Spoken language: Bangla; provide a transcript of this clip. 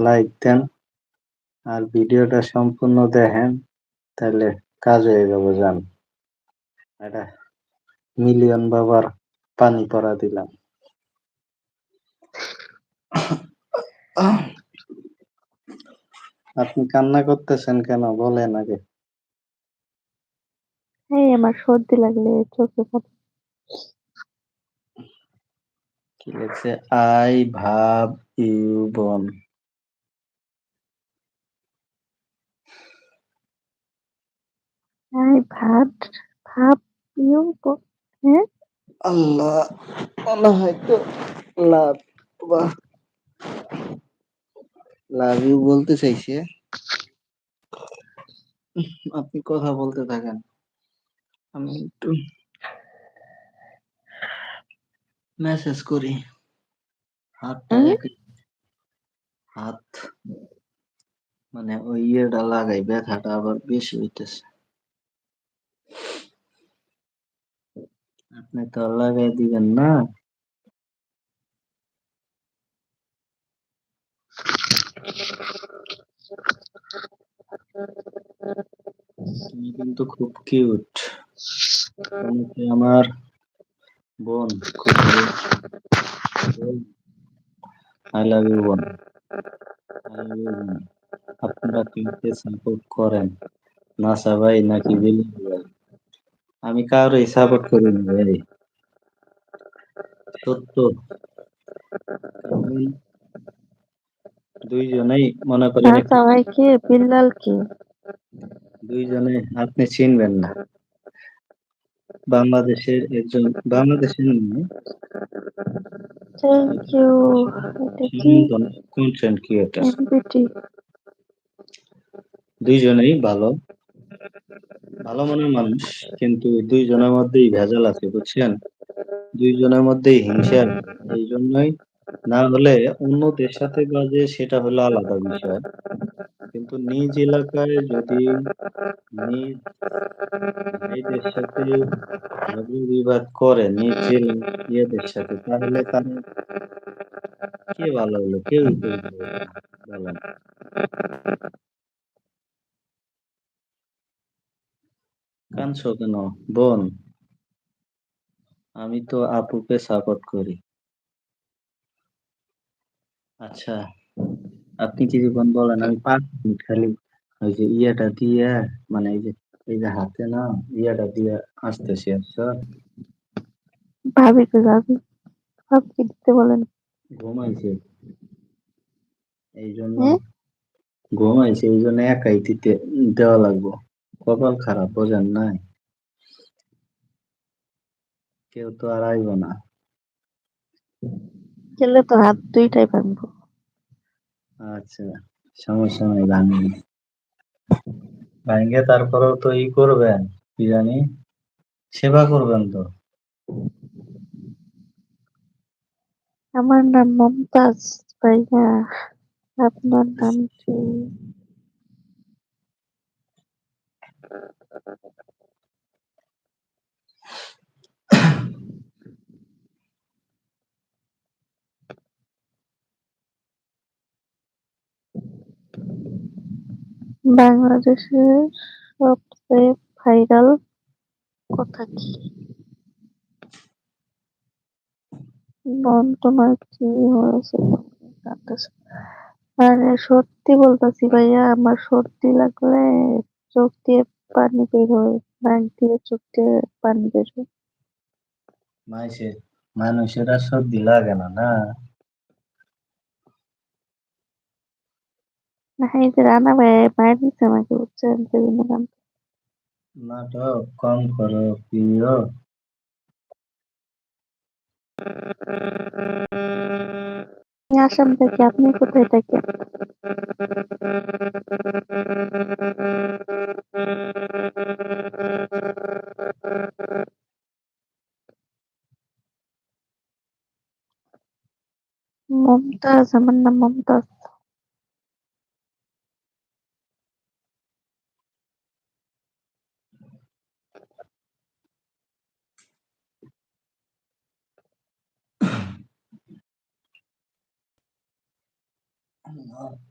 লাইক দেন। আর ভিডিওটা সম্পূর্ণ দেখেন তাহলে কাজ হয়ে যাবে যান এটা মিলিয়ন বাবার পানি পরা দিলাম। আপনি কান্না করতেছেন কেন? বলেন আগে। এই আমার সর্দি লাগলে চোখে পানি কি লিখছে আই ভাব ইউ বোন। আই ভাত ভাব হ্যাঁ আল্লাহ মনে হয় তো লাভ বাহ। লাভ ইউ বলতে চাইছে। আপনি কথা বলতে থাকেন। আমি একটু মেসেজ করি। হাতটা হাত মানে ওই ইয়েটা লাগাই ব্যথাটা আবার বেশি হইতেছে। আপনি তো আর লাগাই দিবেন না তুমি কিন্তু খুব কিউট তোমাকে আমার বোন খুব আই লাভ ইউ বোন আই লাভ ইউ বোন আপনারা কাকে সাপোর্ট করেন নাসা ভাই নাকি বিলি ভাই আমি কারও সাপোর্ট করি না ভাই। সত্য। দুইজনেই মনে করি সবাই কে বিল্লাল কে? দুইজনে আপনি চিনবেন না। বাংলাদেশের একজন বাংলাদেশের নয় থ্যাংক ইউ কন্টেন্ট ক্রিয়েটর দুইজনেই ভালো। ভালো মনের মানুষ, কিন্তু দুইজনের মধ্যেই ভেজাল আছে, বুঝছেন? দুইজনের মধ্যেই হিংসা এই জন্যই না হলে অন্যদের সাথে বাজে সেটা হলো আলাদা বিষয়। কিন্তু নিজ এলাকায় যদি নিজ ভাইদের সাথে বিবাদ করে, নিজ ইয়েদের সাথে, তাহলে তার কে ভালো হলো? কেউই তো ভালো না বলেন কাঁদছো কেন? বোন আমি তো আপুকে সাপোর্ট করি। আচ্ছা আপনি কি জীবন বলেন? আমি পাঁচ মিনিট খালি ওই যে ইয়েটা দিয়ে মানে এই যে এই যে হাতে না ইয়েটা দিয়ে আসতেছি আচ্ছা। ভাবি কে ভাবি ভাবকে দিতে বলেন। ঘুমাইছে। এই জন্য? ঘুমাইছে এই জন্য একাই দিতে দেওয়া লাগবো। কপাল খারাপ বোঝেন নাই? কেউ তো আর আইব না। গেলে তো হাত দুইটাই ভাঙবো। আচ্ছা সমস্যা নাই ভাঙেন ভাঙ্গে তারপরেও তো ই করবেন কি জানি? সেবা করবেন তো। আমার নাম মমতাজ ভাইয়া আপনার নাম কি? বাংলাদেশের সবচেয়ে ভাইরাল কথা কি? বোন তোমার কি হয়েছে? আরে সত্যি বলতেছি ভাইয়া, আমার সর্দি লাগলে চোখ দিয়ে পানি বের হয়, নাক দিয়ে চোখ দিয়ে পানি বের হয়। মানুষের সর্দি লাগে না না না এই যে রান্না ভাই মায়ের দিচ্ছে আমাকে বুঝছেন সেজন্য কাঁদতে- নাটক কম করো প্রিয় আমি আসাম থেকে আপনি কোথায় থাকেন মমতাজ আমার নাম মমতাজ না